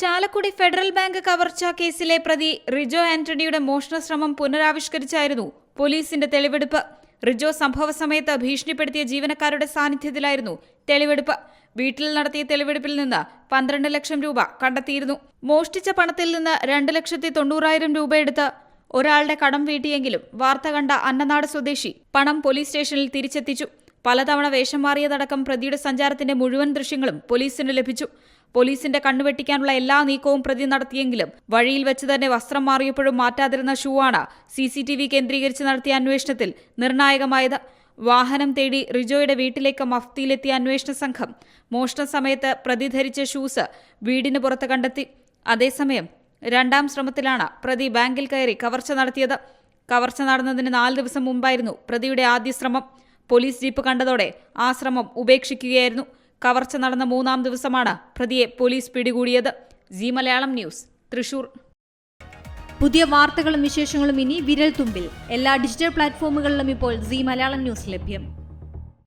Chalakudy federal bank കവർച്ച കേസിലെ പ്രതി റിജോ ആന്റണിയുടെ മോഷണ ശ്രമം പുനരാവിഷ്കരിച്ചായിരുന്നു പോലീസിന്റെ തെളിവെടുപ്പ്. റിജോ സംഭവ സമയത്ത് ഭീഷണിപ്പെടുത്തിയ ജീവനക്കാരുടെ സാന്നിധ്യത്തിലായിരുന്നു തെളിവെടുപ്പ്. വീട്ടിൽ നടത്തിയ തെളിവെടുപ്പിൽ നിന്ന് പന്ത്രണ്ട് ലക്ഷം രൂപ കണ്ടെത്തിയിരുന്നു. മോഷ്ടിച്ച പണത്തിൽ നിന്ന് രണ്ട് ലക്ഷത്തി തൊണ്ണൂറായിരം രൂപ എടുത്ത് ഒരാളുടെ കടം വീട്ടിയെങ്കിലും വാർത്ത കണ്ട അന്നനാട് സ്വദേശി പണം പോലീസ് സ്റ്റേഷനിൽ തിരിച്ചെത്തിച്ചു. പലതവണ വേഷം മാറിയതടക്കം പ്രതിയുടെ സഞ്ചാരത്തിന്റെ മുഴുവൻ ദൃശ്യങ്ങളും പോലീസിന് ലഭിച്ചു. പോലീസിന്റെ കണ്ണുവെട്ടിക്കാനുള്ള എല്ലാ നീക്കവും പ്രതി നടത്തിയെങ്കിലും വഴിയിൽ വെച്ച് തന്നെ വസ്ത്രം മാറിയപ്പോഴും മാറ്റാതിരുന്ന ഷൂ ആണ് സി സി ടി വി കേന്ദ്രീകരിച്ച് നടത്തിയ അന്വേഷണത്തിൽ നിർണായകമായത്. വാഹനം തേടി റിജോയുടെ വീട്ടിലേക്ക് മഫ്തിയിലെത്തിയ അന്വേഷണ സംഘം മോഷണ സമയത്ത് പ്രതി ധരിച്ച ഷൂസ് വീടിന് പുറത്ത് കണ്ടെത്തി. അതേസമയം രണ്ടാം ശ്രമത്തിലാണ് പ്രതി ബാങ്കിൽ കയറി കവർച്ച നടത്തിയത്. കവർച്ച നടന്നതിന് നാല് ദിവസം മുമ്പായിരുന്നു പ്രതിയുടെ ആദ്യ ശ്രമം. പോലീസ് ജീപ്പ് കണ്ടതോടെ ആശ്രമം ശ്രമം ഉപേക്ഷിക്കുകയായിരുന്നു. കവർച്ച നടന്ന മൂന്നാം ദിവസമാണ് പ്രതിയെ പോലീസ് പിടികൂടിയത്. ജി മലയാളം ന്യൂസ് തൃശൂർ. പുതിയ വാർത്തകളും വിശേഷങ്ങളും ഇനി വിരൽ തുമ്പിൽ എല്ലാ ഡിജിറ്റൽ പ്ലാറ്റ്ഫോമുകളിലും ഇപ്പോൾ സി മലയാളം ന്യൂസ് ലഭ്യം.